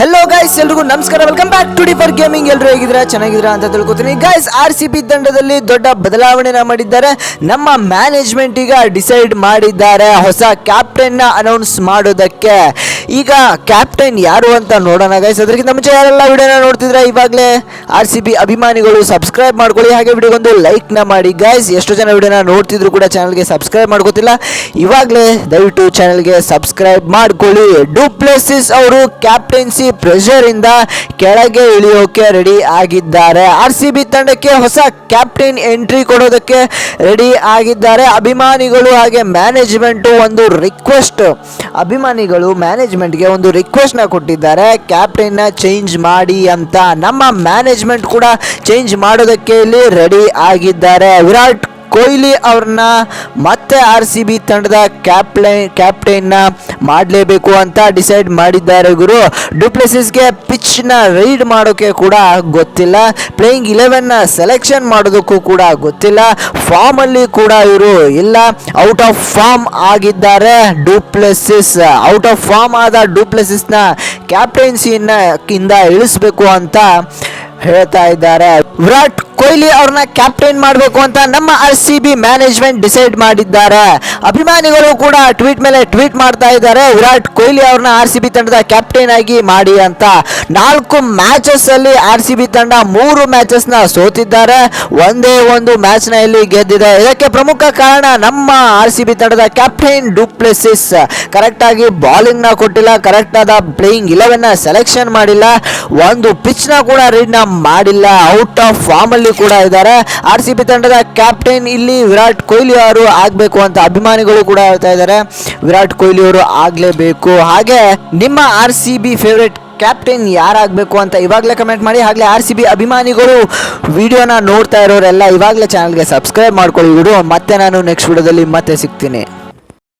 Hello guys ಎಲ್ರಿಗೂ ನಮಸ್ಕಾರ. Welcome back to differ gaming ಎಲ್ಲರೂ ಹೇಗಿದ್ರೆ ಚೆನ್ನಾಗಿದ್ರಾ ಅಂತ ತಿಳ್ಕೊತೀನಿ. ಗೈಸ್ ಆರ್ ಸಿ ಬಿ ತಂಡದಲ್ಲಿ ದೊಡ್ಡ ಬದಲಾವಣೆನ ಮಾಡಿದ್ದಾರೆ. ನಮ್ಮ ಮ್ಯಾನೇಜ್ಮೆಂಟ್ ಈಗ ಡಿಸೈಡ್ ಮಾಡಿದ್ದಾರೆ. ಹೊಸ ಕ್ಯಾಪ್ಟನ್ನ ಅನೌನ್ಸ್ ಮಾಡೋದಕ್ಕೆ. ಈಗ ಕ್ಯಾಪ್ಟನ್ ಯಾರು ಅಂತ ನೋಡೋಣ ಗೈಸ್ ಅದಕ್ಕಿಂತ ಮುಂಚೆ ಯಾರೆಲ್ಲ ವಿಡಿಯೋನ ನೋಡ್ತಿದ್ರೆ ಇವಾಗಲೇ ಆರ್ ಸಿ ಬಿ ಅಭಿಮಾನಿಗಳು ಸಬ್ಸ್ಕ್ರೈಬ್ ಮಾಡ್ಕೊಳ್ಳಿ. ಹಾಗೆ ವಿಡಿಯೋಗೊಂದು ಲೈಕ್ನ ಮಾಡಿ ಗೈಸ್ ಎಷ್ಟು ಜನ ವಿಡಿಯೋನ ನೋಡ್ತಿದ್ರು ಕೂಡ ಚಾನಲ್ಗೆ ಸಬ್ಸ್ಕ್ರೈಬ್ ಮಾಡ್ಕೋತಿಲ್ಲ, ಇವಾಗಲೇ ದಯವಿಟ್ಟು ಚಾನಲ್ಗೆ ಸಬ್ಸ್ಕ್ರೈಬ್ ಮಾಡ್ಕೊಳ್ಳಿ. ಡೂಪ್ಲೆಸಿಸ್ ಅವರು ಕ್ಯಾಪ್ಟನ್ಸಿ ಪ್ರೆಷರ್ ಇಂದ ಕೆಳಗೆ ಇಳಿಯೋಕೆ ರೆಡಿ ಆಗಿದ್ದಾರೆ. ಆರ್ ಸಿ ಬಿ ತಂಡಕ್ಕೆ ಹೊಸ ಕ್ಯಾಪ್ಟನ್ ಎಂಟ್ರಿ ಕೊಡೋದಕ್ಕೆ ರೆಡಿ ಆಗಿದ್ದಾರೆ. ಅಭಿಮಾನಿಗಳು ಹಾಗೆ ಮ್ಯಾನೇಜ್ಮೆಂಟ್ ಒಂದು ರಿಕ್ವೆಸ್ಟ್ ಅಭಿಮಾನಿಗಳು ಮ್ಯಾನೇಜ್ಮೆಂಟ್ಗೆ ಒಂದು ರಿಕ್ವೆಸ್ಟ್ನ ಕೊಟ್ಟಿದ್ದಾರೆ. ಕ್ಯಾಪ್ಟನ್ನ ಚೇಂಜ್ ಮಾಡಿ ಅಂತ ನಮ್ಮ ಮ್ಯಾನೇಜ್ಮೆಂಟ್ ಕೂಡ ಚೇಂಜ್ ಮಾಡೋದಕ್ಕೆ ಇಲ್ಲಿ ರೆಡಿ ಆಗಿದ್ದಾರೆ. ವಿರಾಟ್ ಕೊಹ್ಲಿ ಅವ್ರನ್ನ ಮತ್ತೆ ಆರ್ ಸಿ ಬಿ ತಂಡದ ಕ್ಯಾಪ್ಟೈನ್ ಕ್ಯಾಪ್ಟೈನ್ನ ಮಾಡಲೇಬೇಕು ಅಂತ ಡಿಸೈಡ್ ಮಾಡಿದ್ದಾರೆ ಗುರು. ಡುಪ್ಲೆಸಿಸ್ಗೆ ಪಿಚ್ನ ರೈಡ್ ಮಾಡೋಕ್ಕೆ ಕೂಡ ಗೊತ್ತಿಲ್ಲ. ಪ್ಲೇಯಿಂಗ್ ಇಲೆವೆನ್ನ ಸೆಲೆಕ್ಷನ್ ಮಾಡೋದಕ್ಕೂ ಕೂಡ ಗೊತ್ತಿಲ್ಲ. ಫಾರ್ಮಲ್ಲಿ ಕೂಡ ಇವರು ಇಲ್ಲ. ಔಟ್ ಆಫ್ ಫಾರ್ಮ್ ಆಗಿದ್ದಾರೆ du Plessis. Out of form ಆದ ಡೂಪ್ಲೆಸಿಸ್ನ ಕ್ಯಾಪ್ಟೆನ್ಸಿಯಿಂದ ಇಳಿಸಬೇಕು ಇಳಿಸ್ಬೇಕು ಅಂತ ಹೇಳ್ತಾ ಇದ್ದಾರೆ. ವಿರಾಟ್ ಕೊಹ್ಲಿ ಅವ್ರನ್ನ ಕ್ಯಾಪ್ಟನ್ ಮಾಡಬೇಕು ಅಂತ ನಮ್ಮ R C B management decide ಮಾಡಿದ್ದಾರೆ. ಅಭಿಮಾನಿಗಳು ಕೂಡ ಟ್ವೀಟ್ ಮೇಲೆ ಟ್ವೀಟ್ ಮಾಡ್ತಾ ಇದ್ದಾರೆ. ವಿರಾಟ್ ಕೊಹ್ಲಿ ಅವ್ರನ್ನ ಆರ್ ಸಿ ಬಿ ತಂಡದ ಕ್ಯಾಪ್ಟನ್ ಆಗಿ ಮಾಡಿ ಅಂತ. ನಾಲ್ಕು ಮ್ಯಾಚಸ್ ಅಲ್ಲಿ ಆರ್ ಸಿ ಬಿ ತಂಡ ಮೂರು ಮ್ಯಾಚಸ್ನ ಸೋತಿದ್ದಾರೆ. ಒಂದೇ ಒಂದು ಮ್ಯಾಚ್ನ ಇಲ್ಲಿ ಗೆದ್ದಿದೆ. ಇದಕ್ಕೆ ಪ್ರಮುಖ ಕಾರಣ ನಮ್ಮ ಆರ್ ಸಿ ಬಿ ತಂಡದ ಕ್ಯಾಪ್ಟನ್ ಡುಪ್ಲೆಸಿಸ್ ಕರೆಕ್ಟ್ ಆಗಿ ಬಾಲಿಂಗ್ನ ಕೊಟ್ಟಿಲ್ಲ ಕರೆಕ್ಟ್ ಆದ ಪ್ಲೇಯಿಂಗ್ ಇಲೆವೆನ್ನ ಸೆಲೆಕ್ಷನ್ ಮಾಡಿಲ್ಲ. ಒಂದು ಪಿಚ್ನ ಕೂಡ ರೀಡ್ನ ಮಾಡಿಲ್ಲ. ಔಟ್ ಆಫ್ ಫಾರ್ಮ್ ಕೂಡ ಇದ್ದಾರೆ. ಆರ್ ಸಿ ಬಿ ತಂಡದ ಕ್ಯಾಪ್ಟನ್ ಇಲ್ಲಿ ವಿರಾಟ್ ಕೊಹ್ಲಿ ಅವರು ಆಗಬೇಕು ಅಂತ ಅಭಿಮಾನಿಗಳು ಕೂಡ ಹೇಳ್ತಾ ಇದ್ದಾರೆ. ವಿರಾಟ್ ಕೊಹ್ಲಿ ಅವರು ಆಗಲೇಬೇಕು. ಹಾಗೆ ನಿಮ್ಮ R C B favourite captain ಯಾರಾಗಬೇಕು ಅಂತ ಇವಾಗಲೇ ಕಮೆಂಟ್ ಮಾಡಿ. ಹಾಗೆ ಆರ್ ಸಿ ಬಿ ಅಭಿಮಾನಿಗಳು ವಿಡಿಯೋನ ನೋಡ್ತಾ ಇರೋರೆಲ್ಲ ಇವಾಗಲೇ ಚಾನಲ್ಗೆ ಸಬ್ಸ್ಕ್ರೈಬ್ ಮಾಡ್ಕೊಳ್ಳಿ ವಿಡಿಯೋ ಮತ್ತೆ ನಾನು ನೆಕ್ಸ್ಟ್ ವಿಡಿಯೋದಲ್ಲಿ ಮತ್ತೆ ಸಿಗ್ತೀನಿ.